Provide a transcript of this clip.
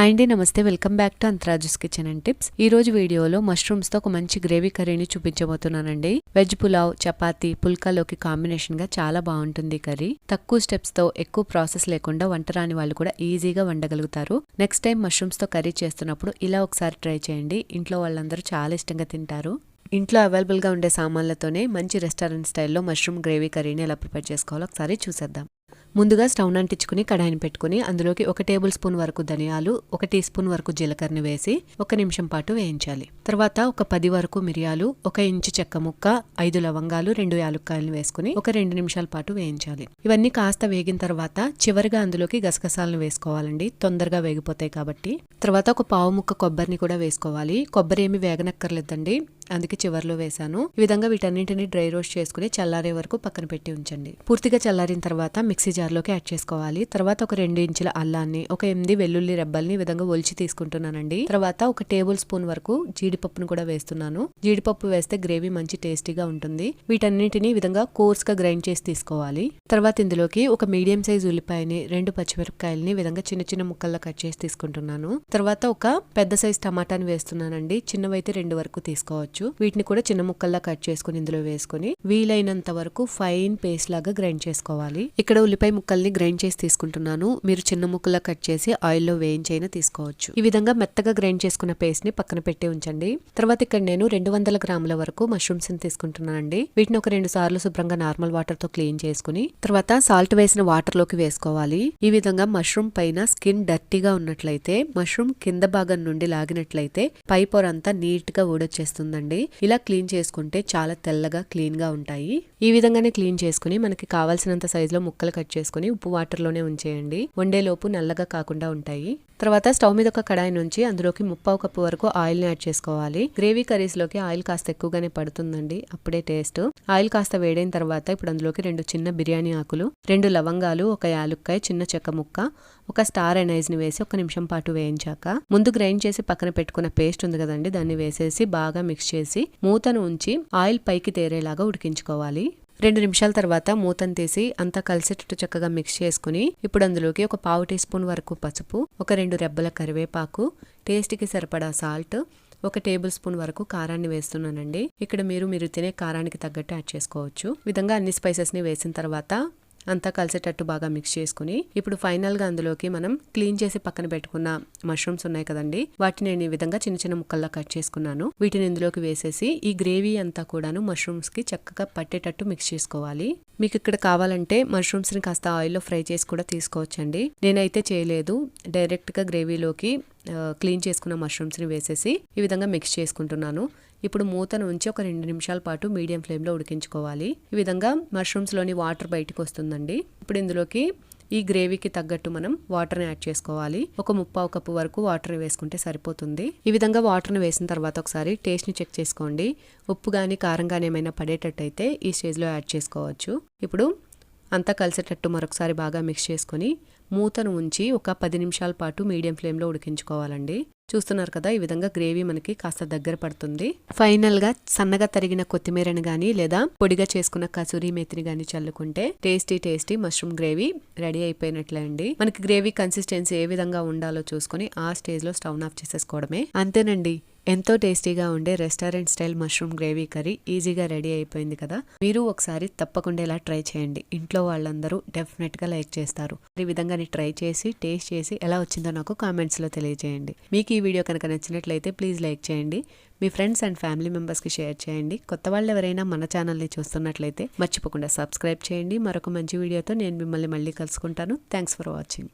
Hi అండి నమస్తే. Welcome back to అంతరాజుస్ కిచెన్ అండ్ టిప్స్. ఈ రోజు వీడియోలో మష్రూమ్స్తో ఒక మంచి గ్రేవీ కర్రీని చూపించబోతున్నానండి. వెజ్ పులావ్ చపాతీ పుల్కాలోకి కాంబినేషన్గా చాలా బాగుంటుంది కర్రీ. తక్కువ స్టెప్స్తో ఎక్కువ ప్రాసెస్ లేకుండా వంట రాని వాళ్ళు కూడా ఈజీగా వండగలుగుతారు. నెక్స్ట్ టైం మష్రూమ్స్తో కర్రీ చేస్తున్నప్పుడు ఇలా ఒకసారి ట్రై చేయండి. ఇంట్లో వాళ్ళందరూ చాలా ఇష్టంగా తింటారు. ఇంట్లో అవైలబుల్గా ఉండే సామాన్లతోనే మంచి రెస్టారెంట్ స్టైల్లో మష్రూమ్ గ్రేవీ కర్రీని ఎలా ప్రిపేర్ చేసుకోవాలో ఒకసారి చూసేద్దాం. ముందుగా స్టవ్ అంటించుకుని కడాయిని పెట్టుకుని అందులోకి ఒక టేబుల్ స్పూన్ వరకు ధనియాలు ఒక టీ స్పూన్ వరకు జీలకర్రని వేసి ఒక నిమిషం పాటు వేయించాలి. తర్వాత ఒక పది వరకు మిరియాలు ఒక ఇంచు చెక్క ముక్క ఐదు లవంగాలు రెండు యాలుక్కాయలను వేసుకుని ఒక రెండు నిమిషాల పాటు వేయించాలి. ఇవన్నీ కాస్త వేగిన తర్వాత చివరిగా అందులోకి గసగసాలను వేసుకోవాలండి. తొందరగా వేగిపోతాయి కాబట్టి. తర్వాత ఒక పావు ముక్క కొబ్బరిని కూడా వేసుకోవాలి. కొబ్బరి ఏమి వేగనక్కర్లేదండి. అందుకే చివర్లో వేశాను. ఈ విధంగా వీటన్నింటిని డ్రై రోస్ట్ చేసుకుని చల్లారే వరకు పక్కన పెట్టి ఉంచండి. పూర్తిగా చల్లారిన తర్వాత మిక్సీ జార్లోకి యాడ్ చేసుకోవాలి. తర్వాత ఒక రెండు ఇంచుల అల్లాన్ని ఒక ఎనిమిది వెల్లుల్లి రెబ్బల్ని ఈ విధంగా ఒలిచి తీసుకుంటున్నానండి. తర్వాత ఒక టేబుల్ స్పూన్ వరకు జీడిపప్పును కూడా వేస్తున్నాను. జీడిపప్పు వేస్తే గ్రేవీ మంచి టేస్టీగా ఉంటుంది. వీటన్నింటిని ఈ విధంగా కోర్స్గా గ్రైండ్ చేసి తీసుకోవాలి. తర్వాత ఇందులోకి ఒక మీడియం సైజ్ ఉల్లిపాయని రెండు పచ్చిమిరపకాయలని విధంగా చిన్న చిన్న ముక్కల్లో కట్ చేసి తీసుకుంటున్నాను. తర్వాత ఒక పెద్ద సైజ్ టమాటాని వేస్తున్నానండి. చిన్నవైతే రెండు వరకు తీసుకోవచ్చు. వీటిని కూడా చిన్న ముక్కల్లా కట్ చేసుకుని ఇందులో వేసుకుని వీలైనంత వరకు ఫైన్ పేస్ట్ లాగా గ్రైండ్ చేసుకోవాలి. ఇక్కడ ఉల్లిపాయ ముక్కల్ని గ్రైండ్ చేసి తీసుకుంటున్నాను. మీరు చిన్న ముక్కల్లా కట్ చేసి ఆయిల్లో వేయించైనా తీసుకోవచ్చు. ఈ విధంగా మెత్తగా గ్రైండ్ చేసుకున్న పేస్ట్ని పక్కన పెట్టి ఉంచండి. తర్వాత ఇక్కడ నేను రెండు వందల గ్రాముల వరకు మష్రూమ్స్ని తీసుకుంటున్నానండి. వీటిని ఒక రెండు సార్లు శుభ్రంగా నార్మల్ వాటర్తో క్లీన్ చేసుకుని తర్వాత సాల్ట్ వేసిన వాటర్లోకి వేసుకోవాలి. ఈ విధంగా మష్రూమ్ పైన స్కిన్ డర్టీగా ఉన్నట్లయితే మష్రూమ్ కింద భాగం నుండి లాగినట్లయితే పై పొర అంతా నీట్గా ఊడొచ్చేస్తుందండి. ఇలా క్లీన్ చేసుకుంటే చాలా తెల్లగా క్లీన్గా ఉంటాయి. ఈ విధంగానే క్లీన్ చేసుకుని మనకి కావాల్సినంత సైజ్లో ముక్కలు కట్ చేసుకుని ఉప్పు వాటర్లోనే ఉంచేయండి. వండేలోపు నల్లగా కాకుండా ఉంటాయి. తర్వాత స్టవ్ మీద ఒక కడాయి నుంచి అందులోకి ముప్పావు కప్పు వరకు ఆయిల్ని యాడ్ చేసుకోవాలి. గ్రేవీ కర్రీస్లోకి ఆయిల్ కాస్త ఎక్కువగానే పడుతుందండి. అప్పుడే టేస్ట్. ఆయిల్ కాస్త వేడైన తర్వాత ఇప్పుడు అందులోకి రెండు చిన్న బిర్యానీ ఆకులు రెండు లవంగాలు ఒక యాలుక్కాయ చిన్న చెక్క ముక్క ఒక స్టార్ ఎనైజ్ని వేసి ఒక నిమిషం పాటు వేయించాక ముందు గ్రైండ్ చేసి పక్కన పెట్టుకున్న పేస్ట్ ఉంది కదండి దాన్ని వేసేసి బాగా మిక్స్ చేసి మూతను ఉంచి ఆయిల్ పైకి తేరేలాగా ఉడికించుకోవాలి. రెండు నిమిషాల తర్వాత మూతను తీసి అంతా కలిసేటట్టు చక్కగా మిక్స్ చేసుకుని ఇప్పుడు అందులోకి ఒక పావు టీ స్పూన్ వరకు పసుపు ఒక రెండు రెబ్బల కరివేపాకు టేస్ట్కి సరిపడా సాల్ట్ ఒక టేబుల్ స్పూన్ వరకు కారాన్ని వేస్తున్నానండి. ఇక్కడ మీరు మీరు తినే కారానికి తగ్గట్టు యాడ్ చేసుకోవచ్చు. విధంగా అన్ని స్పైసెస్ని వేసిన తర్వాత అంతా కలిసేటట్టు బాగా మిక్స్ చేసుకుని ఇప్పుడు ఫైనల్గా అందులోకి మనం క్లీన్ చేసి పక్కన పెట్టుకున్న మష్రూమ్స్ ఉన్నాయి కదండి. వాటిని నేను ఈ విధంగా చిన్న చిన్న ముక్కల్లా కట్ చేసుకున్నాను. వీటిని ఇందులోకి వేసేసి ఈ గ్రేవీ అంతా కూడాను మష్రూమ్స్కి చక్కగా పట్టేటట్టు మిక్స్ చేసుకోవాలి. మీకు ఇక్కడ కావాలంటే మష్రూమ్స్ని కాస్త ఆయిల్లో ఫ్రై చేసి కూడా తీసుకోవచ్చండి. నేనైతే చేయలేదు. డైరెక్ట్గా గ్రేవీలోకి క్లీన్ చేసుకున్న మష్రూమ్స్ని వేసేసి ఈ విధంగా మిక్స్ చేసుకుంటున్నాను. ఇప్పుడు మూతను ఉంచి ఒక రెండు నిమిషాల పాటు మీడియం ఫ్లేమ్లో ఉడికించుకోవాలి. ఈ విధంగా మష్రూమ్స్లోని వాటర్ బయటకు వస్తుందండి. ఇప్పుడు ఇందులోకి ఈ గ్రేవీకి తగ్గట్టు మనం వాటర్ని యాడ్ చేసుకోవాలి. ఒక ముప్పావు కప్పు వరకు వాటర్ వేసుకుంటే సరిపోతుంది. ఈ విధంగా వాటర్ని వేసిన తర్వాత ఒకసారి టేస్ట్ని చెక్ చేసుకోండి. ఉప్పు కానీ కారం కానీ ఏమైనా పడేటట్టు అయితే ఈ స్టేజ్లో యాడ్ చేసుకోవచ్చు. ఇప్పుడు అంతా కలిసేటట్టు మరొకసారి బాగా మిక్స్ చేసుకొని మూతను ఉంచి ఒక పది నిమిషాల పాటు మీడియం ఫ్లేమ్లో ఉడికించుకోవాలండి. చూస్తున్నారు కదా ఈ విధంగా గ్రేవీ మనకి కాస్త దగ్గర పడుతుంది. ఫైనల్గా సన్నగా తరిగిన కొత్తిమీరని కానీ లేదా పొడిగా చేసుకున్న కసూరి మెతిని కానీ చల్లుకుంటే tasty tasty mushroom gravy ready అయిపోయినట్లే అండి. మనకి గ్రేవీ కన్సిస్టెన్సీ ఏ విధంగా ఉండాలో చూసుకుని ఆ స్టేజ్లో స్టవ్ ఆఫ్ చేసేసుకోవడమే. అంతేనండి. ఎంతో టేస్టీగా ఉండే restaurant style mushroom gravy curry ఈజీగా రెడీ అయిపోయింది కదా. మీరు ఒకసారి తప్పకుండా ఇలా ట్రై చేయండి. ఇంట్లో వాళ్ళందరూ డెఫినెట్గా లైక్ చేస్తారు. ఈ విధంగా ట్రై చేసి టేస్ట్ చేసి ఎలా వచ్చిందో నాకు కామెంట్స్లో తెలియజేయండి. మీకు ఈ వీడియో కనుక నచ్చినట్లయితే ప్లీజ్ లైక్ చేయండి. మీ ఫ్రెండ్స్ అండ్ ఫ్యామిలీ మెంబర్స్కి షేర్ చేయండి. కొత్త వాళ్ళు ఎవరైనా మన ఛానల్ని చూస్తున్నట్లయితే మర్చిపోకుండా సబ్స్క్రైబ్ చేయండి. మరొక మంచి వీడియోతో నేను మిమ్మల్ని మళ్ళీ కలుసుకుంటాను. Thanks for watching.